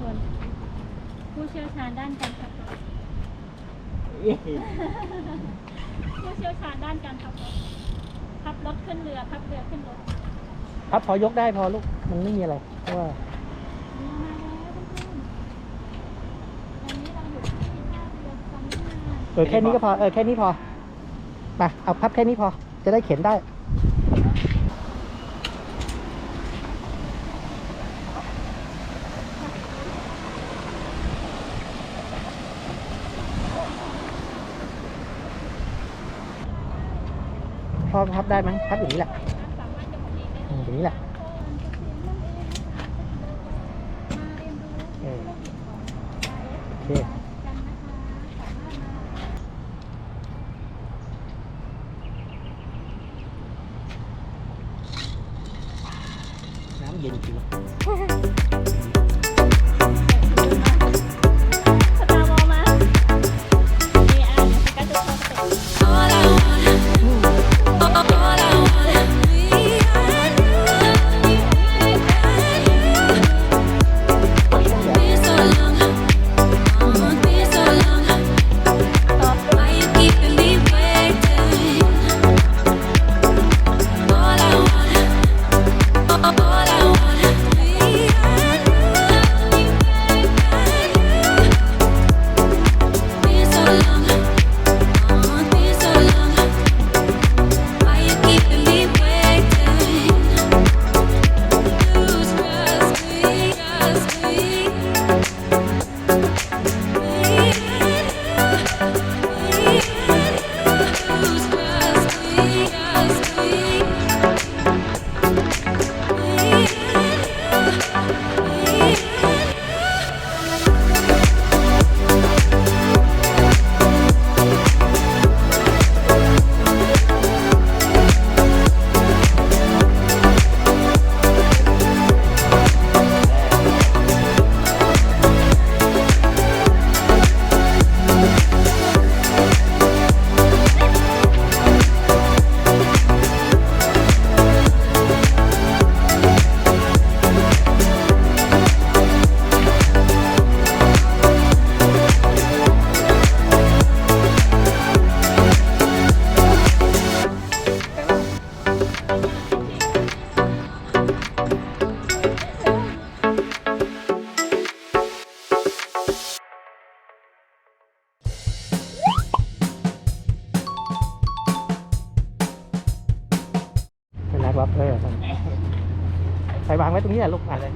คน ผู้เชี่ยวชาญด้านการขับรถ ผู้เชี่ยวชาญด้านการขับรถ ขับรถขึ้นเรือขับเรือขึ้นรถ ครับพอยกได้พอลูกมันไม่มีอะไรเพราะว่านี่มาแล้วเพื่อนๆอันนี้เราอยู่ที่ท่าเรือสัมมนาเออแค่นี้ก็พอเออแค่นี้พอมาเอาพับแค่นี้พอจะได้เข็นได้ พอพับได้มั้งพับอย่างนี้แหละสามารถจะหมดเองได้อืมอย่างนี้แหละเออโอเคน้ำเย็นจริง down. เป็นนักวับเออไปวางไว้ตรงนี้แหละลูกมาเล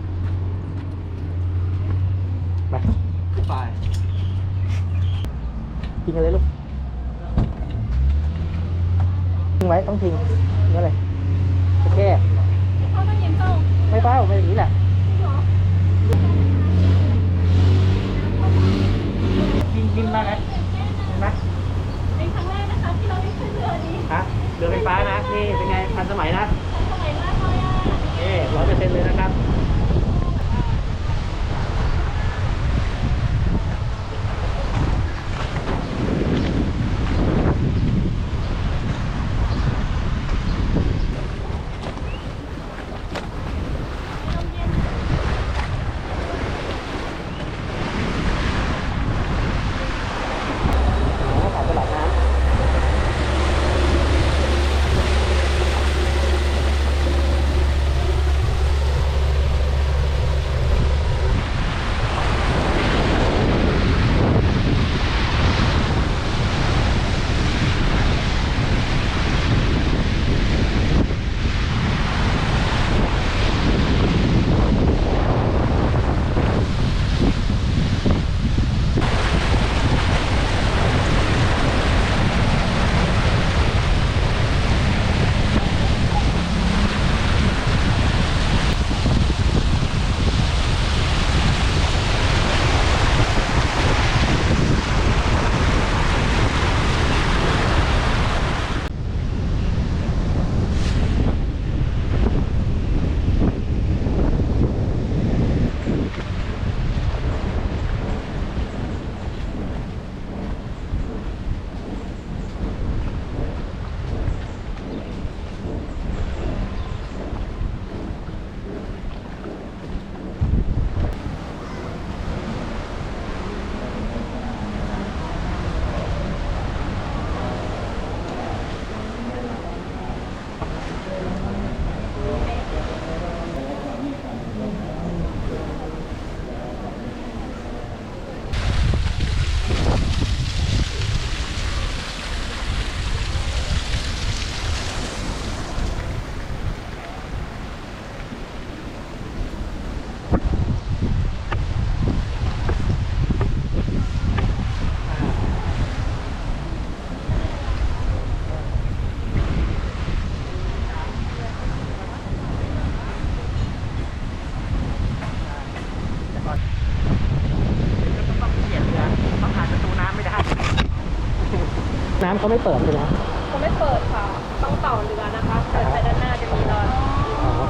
ำเขาไม่เปิดใช่ไหมเขาไม่เปิดค่ะ ต้องต่อเรือนะคะเดินไปด้านหน้าจะมีรอ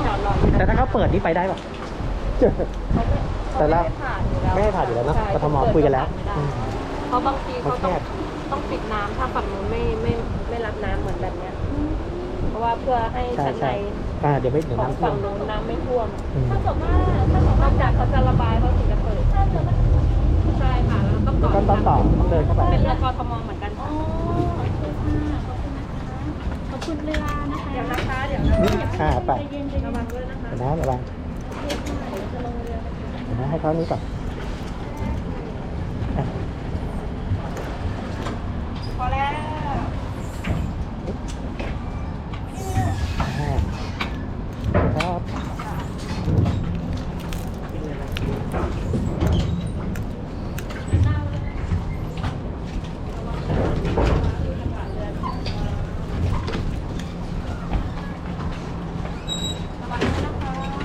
จอดรออยู่แต่ถ้าเขาเปิดนี่ไปได้ปะเขาไม่แต่ละเขาไม่ให้ผ่านอยู่แล้วไม่ให้ผ่านอยู่แล้วเนอะใช่กทมคุยกันแล้วไม่ได้อืมเพราะบางทีเขาต้องมันแคบต้องปิดน้ำถ้าฝั่งนู้นไม่ไม่ไม่รับน้ำเหมือนแบบเนี้ยเพราะว่าเพื่อให้ใช่ชั้นในใช่อ่าเดี๋ยวไม่เดี๋ยวของน้ำท่วฝั่มงนู้นน้ำไม่ท่วมอืมถ้าเกิดว่าถ้าเกิดว่านอกจากเขาจะระบายเขาถึงจะเปิดถ้าเกิดว่าใช่ค่ะแล้วต้องแล้วก็ต้องต่อต้องเดินเข้าไปเป็นเรือกทมเหมือนกัน อ๋อ คุณเวลานะคะเดี๋ยวนะคะเดี๋ยวนะนี่อ่าไปใจเย็นใจเย็ระวังด้วยนะคะเดี๋ยวนะระวังเดี๋ยวจะลงเรือนะคะเดี๋ยวนะให้เขานี้ก่อนพอแล้ว อ่าครับ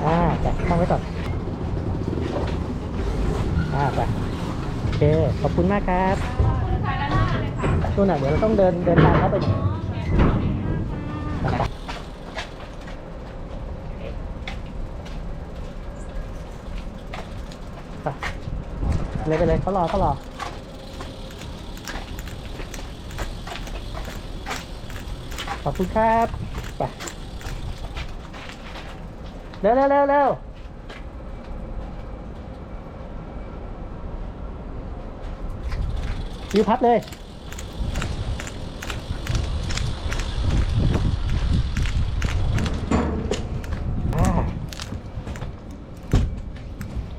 อ่าจับข้างไว้ก่อนอ่า ไปโอเค ขอบคุณมากครับนู่นน่ะเดี๋ยวเราต้องเดินเดินตามเขาไปหน่อยไปไปไปเลยไปเลยเขารอเขารอขอบคุณครับ ไป เร็วเร็วเร็วเร็ว วิวพัดเลยอ่า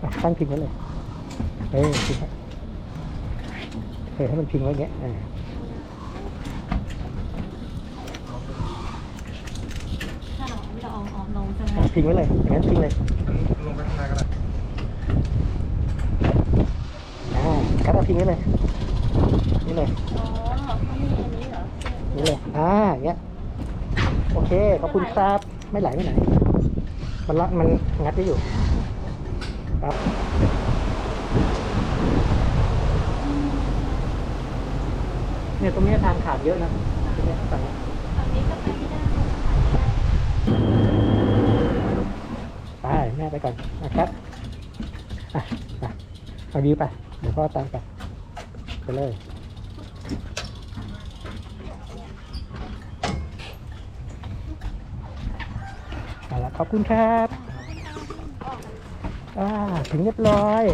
อะตั้งพิงไว้เลย เอ้ยพิงไว้เออให้มันพิงไว้อย่างเงี้ยอ่าถ้าเราไม่เราเอาออกลงใช่ไหมอะพิงไว้เลยอย่างนั้นพิงเลย ลงไปข้างในก็ได้อ่ากัดเอาพิงไว้เลยนี่ เลยนี่เลยอ่าอย่างเงี้ยโอเคขอบคุณครับไม่ไหลไม่ไหลมันละมันงัดได้อยู่ครับเนี่ยตรงนี้ทางขาดเยอะนะฝั่งนี้ไปแม่ไปก่อนนะครับอะไปเอาวิวไปเดี๋ยวพ่อตามไปไปเลย เอาละ ขอบคุณครับอ่าถึงเรียบร้อย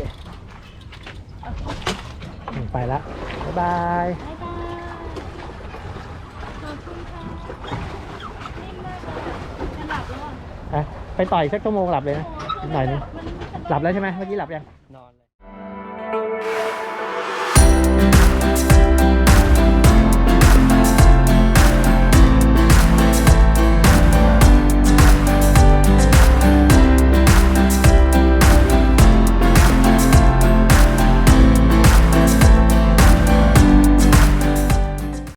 อืมไปละ บ๊ายบายบ๊ายบายขอบคุณค่ะนิ่มมากเลยจะหลับแล้วอะอะไปต่อยสักชั่วโมงหลับเลยนะโอ้หน่อยนึงมันหลับแล้วใช่ไหมเมื่อกี้หลับยัง